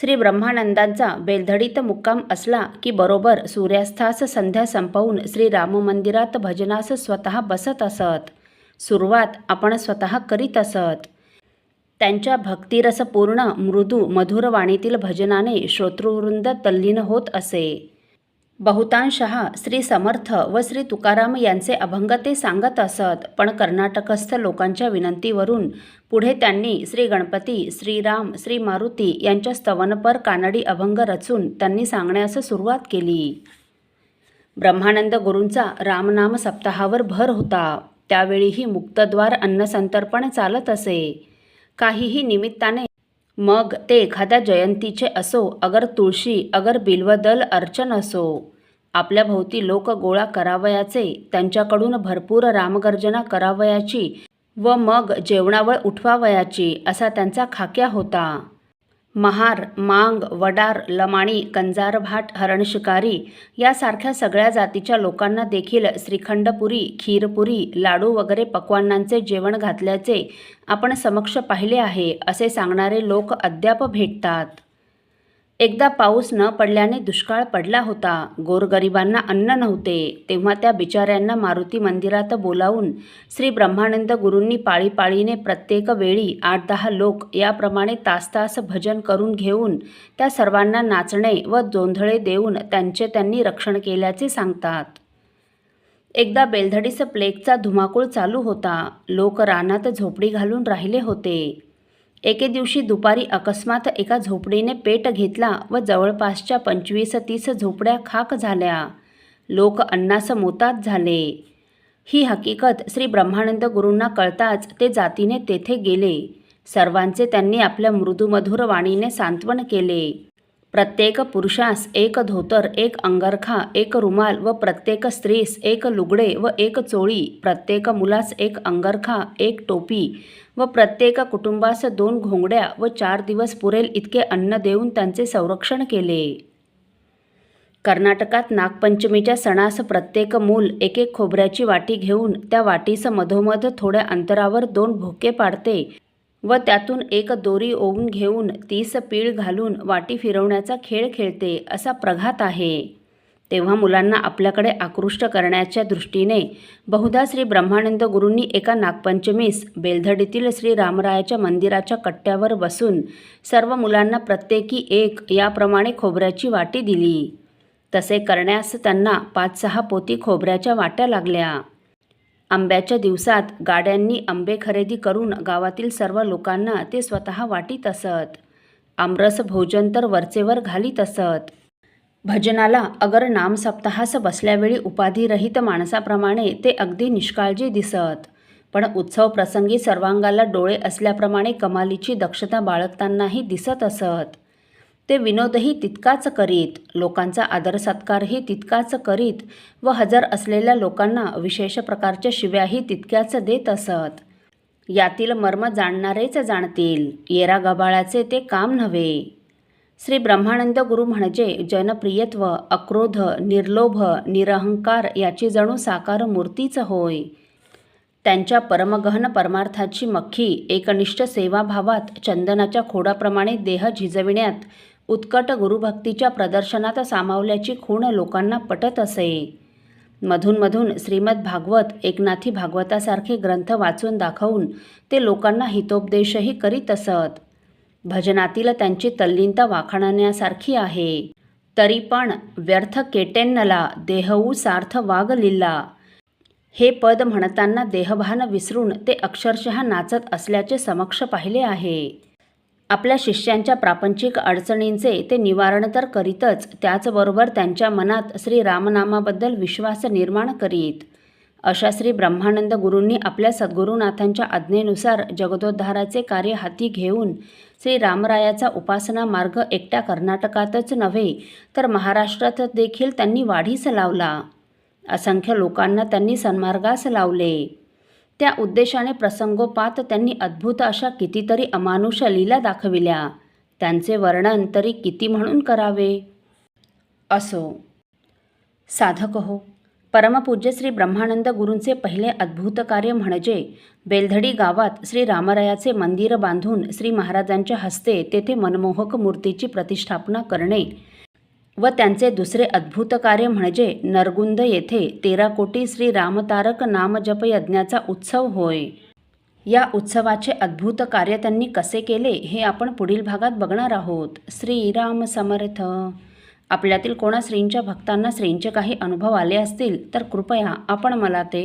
श्री ब्रह्मानंदांचा बेलधडीत मुक्काम असला की बरोबर सूर्यास्तास संध्या संपवून श्री राममंदिरात भजनास स्वतः बसत असत. सुरुवात आपण स्वतः करीत असत. त्यांच्या भक्तिरसपूर्ण मृदू मधुर वाणीतील भजनाने श्रोतृवृंद तल्लीन होत असे. बहुतांशः श्री समर्थ व श्री तुकाराम यांचे अभंग ते सांगत असत पण कर्नाटकस्थ लोकांच्या विनंतीवरून पुढे त्यांनी श्री गणपती श्रीराम श्री मारुती यांच्या स्तवनपर कानडी अभंग रचून त्यांनी सांगण्यास सुरुवात केली. ब्रह्मानंद गुरूंचा रामनाम सप्ताहावर भर होता. त्यावेळीही मुक्तद्वार अन्नसंतर्पण चालत असे. काहीही निमित्ताने मग ते एखाद्या जयंतीचे असो अगर तुळशी अगर बिल्वदल अर्चन असो. आपल्या भोवती लोक गोळा करावयाचे त्यांच्याकडून भरपूर रामगर्जना करावयाची व मग जेवणावळ उठवावयाची असा त्यांचा खाक्या होता. महार मांग वडार लमाणी कंजारभाट हरणशिकारी यासारख्या सगळ्या जातीच्या लोकांना देखील श्रीखंडपुरी खीरपुरी लाडू वगैरे पक्वान्नांचे जेवण घातल्याचे आपण समक्ष पाहिले आहे असे सांगणारे लोक अद्याप भेटतात. एकदा पाऊस न पडल्याने दुष्काळ पडला होता. गोरगरिबांना अन्न नव्हते. तेव्हा त्या बिचाऱ्यांना मारुती मंदिरात बोलावून श्री ब्रह्मानंद गुरूंनी पाळीपाळीने प्रत्येक वेळी आठ दहा लोक याप्रमाणे तास तास भजन करून घेऊन त्या सर्वांना नाचणे व जोंधळे देऊन त्यांचे त्यांनी रक्षण केल्याचे सांगतात. एकदा बेलधडीस प्लेगचा धुमाकूळ चालू होता. लोक रानात झोपडी घालून राहिले होते. एके दिवशी दुपारी अकस्मात एका झोपडीने पेट घेतला व जवळपासच्या पंचवीस तीस झोपड्या खाक झाल्या. लोक अन्नास मोतात झाले. ही हकीकत श्री ब्रह्मानंद गुरूंना कळताच ते जातीने तेथे गेले. सर्वांचे त्यांनी आपल्या मृदुमधुर वाणीने सांत्वन केले. प्रत्येक पुरुषास एक धोतर एक अंगरखा एक रुमाल व प्रत्येक स्त्रीस एक लुगडे व एक चोळी प्रत्येक मुलास एक अंगरखा एक टोपी व प्रत्येक कुटुंबास दोन घोंगड्या व चार दिवस पुरेल इतके अन्न देऊन त्यांचे संरक्षण केले. कर्नाटकात नागपंचमीच्या सणास प्रत्येक मूल एक एक खोबऱ्याची वाटी घेऊन त्या वाटीस मधोमध थोड्या अंतरावर दोन भोके पाडते. व त्यातून एक दोरी ओवून घेऊन तीस पीळ घालून वाटी फिरवण्याचा खेळ खेळते असा प्रघात आहे. तेव्हा मुलांना आपल्याकडे आकृष्ट करण्याच्या दृष्टीने बहुधा श्री ब्रह्मानंद गुरूंनी एका नागपंचमीस बेलधडीतील श्री रामरायाच्या मंदिराच्या कट्ट्यावर बसून सर्व मुलांना प्रत्येकी एक याप्रमाणे खोबऱ्याची वाटी दिली. तसे करण्यास त्यांना पाच सहा पोती खोबऱ्याच्या वाट्या लागल्या. आंब्याच्या दिवसात गाड्यांनी आंबे खरेदी करून गावातील सर्व लोकांना ते स्वतः वाटीत असत. आमरस भोजन तर वरचेवर घालीत असत. भजनाला अगर नाम सप्ताहास बसल्यावेळी उपाधिरहित माणसाप्रमाणे ते अगदी निष्काळजी दिसत. पण उत्सव प्रसंगी सर्वांगाला डोळे असल्याप्रमाणे कमालीची दक्षता बाळगतानाही दिसत असत. ते विनोदही तितकाच करीत लोकांचा आदर सत्कारही तितकाच करीत व हजर असलेल्या लोकांना विशेष प्रकारच्या शिव्याही तितक्याच देत असत. यातील मर्म जाणणारेच जाणतील येरा गबाळाचे ते काम नव्हे. श्री ब्रह्मानंद गुरु म्हणजे जनप्रियत्व अक्रोध निर्लोभ निरहंकार याची जणू साकार मूर्तीच होय. त्यांच्या परमगहन परमार्थाची मख्खी एकनिष्ठ सेवाभावात चंदनाच्या खोडाप्रमाणे देह झिजविण्यात उत्कट गुरुभक्तीच्या प्रदर्शनात सामावल्याची खूण लोकांना पटत असे. मधूनमधून श्रीमद भागवत एकनाथी भागवतासारखे ग्रंथ वाचून दाखवून ते लोकांना हितोपदेशही करीत असत. भजनातील त्यांची तल्लीनता वाखाणण्यासारखी आहे. तरी पण व्यर्थ केटेन्नला देहऊ सार्थ वाग लिल्ला. हे पद म्हणताना देहभान विसरून ते अक्षरशः नाचत असल्याचे समक्ष पाहिले आहे. आपल्या शिष्यांच्या प्रापंचिक अडचणींचे ते निवारण तर करीतच त्याचबरोबर त्यांच्या मनात श्री रामनामाबद्दल विश्वास निर्माण करीत. अशा श्री ब्रह्मानंद गुरूंनी आपल्या सद्गुरुनाथांच्या आज्ञेनुसार जगदोद्धाराचे कार्य हाती घेऊन श्री रामरायाचा उपासना मार्ग एकट्या कर्नाटकातच नव्हे तर महाराष्ट्रात देखील त्यांनी वाढीस लावला. असंख्य लोकांना त्यांनी सन्मार्गास लावले. त्या उद्देशाने प्रसंगोपात त्यांनी अद्भुत अशा कितीतरी अमानुष लीला दाखविल्या. त्यांचे वर्णन तरी किती म्हणून करावे? असो. साधक हो. परमपूज्य श्री ब्रह्मानंद गुरूंचे पहिले अद्भुत कार्य म्हणजे बेलधडी गावात श्री रामरायाचे मंदिर बांधून श्री महाराजांच्या हस्ते तेथे मनमोहक मूर्तीची प्रतिष्ठापना करणे. व त्यांचे दुसरे अद्भुत कार्य म्हणजे नरगुंद येथे तेरा कोटी श्री रामतारक नामजप यज्ञाचा उत्सव होय. या उत्सवाचे अद्भुत कार्य त्यांनी कसे केले हे आपण पुढील भागात बघणार आहोत. श्रीराम समर्थ. आपल्यातील कोणा श्रींच्या भक्तांना श्रींचे काही अनुभव आले असतील तर कृपया आपण मला ते